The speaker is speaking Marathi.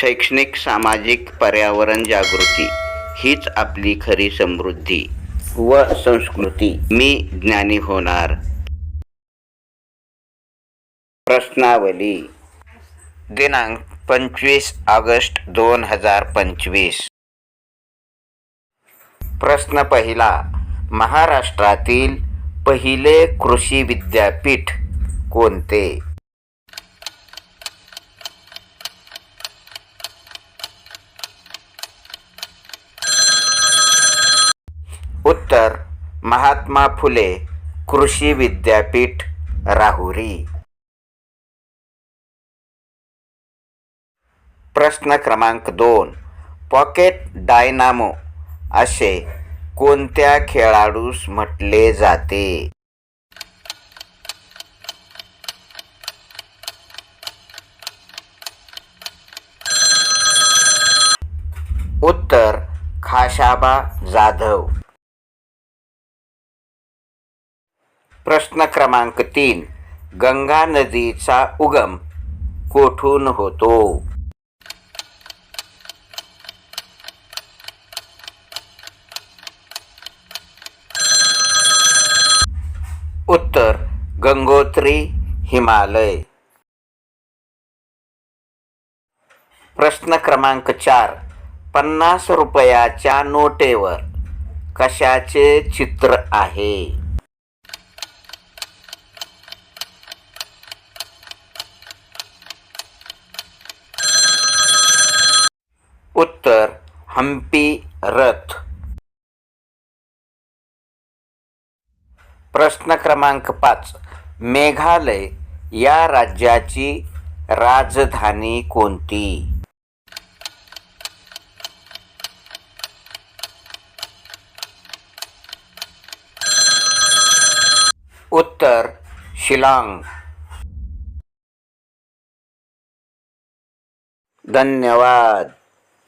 शैक्षणिक सामाजिक पर्यावरण जागृती हीच आपली खरी समृद्धी व संस्कृती. मी ज्ञानी होणार. प्रश्नावली. दिनांक पंचवीस ऑगस्ट दोन हजार पंचवीस. प्रश्न पहिला. महाराष्ट्रातील पहिले कृषी विद्यापीठ कोणते? उत्तर महात्मा फुले कृषी विद्यापीठ राहुरी. प्रश्न क्रमांक दोन. पॉकेट डायनामो असे कोणत्या खेळाडूस म्हटले जाते? उत्तर खाशाबा जाधव. प्रश्न क्रमांक तीन. गंगा नदीचा उगम कोठून होतो? उत्तर गंगोत्री हिमालय. प्रश्न क्रमांक चार. पन्नास रुपयाच्या नोटेवर कशाचे चित्र आहे उत्तर हम्पी रथ. प्रश्न क्रमांक पाच. मेघालय या राज्याची राजधानी कोणती? उत्तर शिलांग. धन्यवाद.